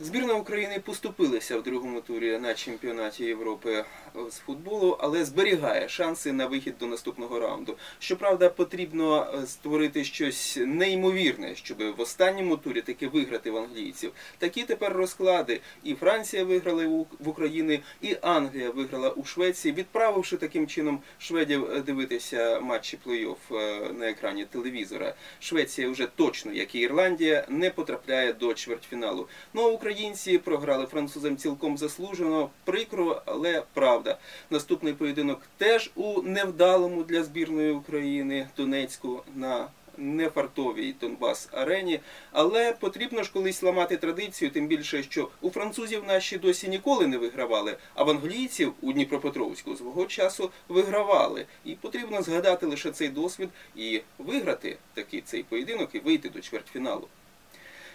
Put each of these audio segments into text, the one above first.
Збірна України поступилася в другому турі на чемпіонаті Європи з футболу, але зберігає шанси на вихід до наступного раунду. Щоправда, потрібно е, створити щось неймовірне, щоб в останньому турі таки виграти в англійців. Такі тепер розклади. І Франція виграла в Україні, і Англія виграла у Швеції, відправивши таким чином шведів е, дивитися матчі плей-офф е, на екрані телевізора. Швеція вже точно, як і Ірландія, не потрапляє до чвертьфіналу. Ну а українці програли французам цілком заслужено. Прикро, але правда. Наступний поєдинок теж у невдалому для збірної України Донецьку на нефартовій Донбас арені, але потрібно ж колись ламати традицію, тим більше, що у французів наші досі ніколи не вигравали, а в англійців у Дніпропетровську свого часу вигравали. І потрібно згадати лише цей досвід і виграти такий цей поєдинок і вийти до чвертьфіналу.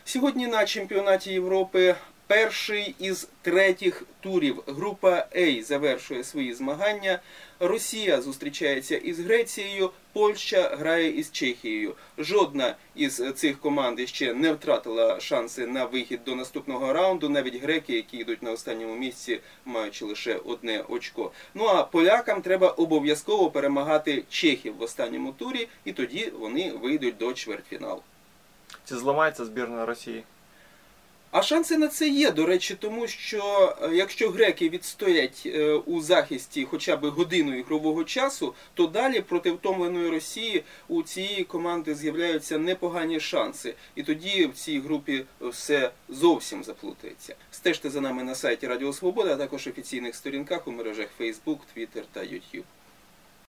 Сьогодні на чемпіонаті Європи перший із третіх турів група А завершує свої змагання. Росія зустрічається із Грецією, Польща грає із Чехією. Жодна із цих команд ще не втратила шанси на вихід до наступного раунду. Навіть греки, які йдуть на останньому місці, маючи лише одне очко. Ну а полякам треба обов'язково перемагати чехів в останньому турі, і тоді вони вийдуть до чвертьфіналу. Чи зламається збірна Росії? А шанси на це є, до речі, тому що е, якщо греки відстоять е, у захисті хоча б годину ігрового часу, то далі проти втомленої Росії у цієї команди з'являються непогані шанси. І тоді в цій групі все зовсім заплутається. Стежте за нами на сайті Радіо Свобода, а також офіційних сторінках у мережах Facebook, Twitter та YouTube.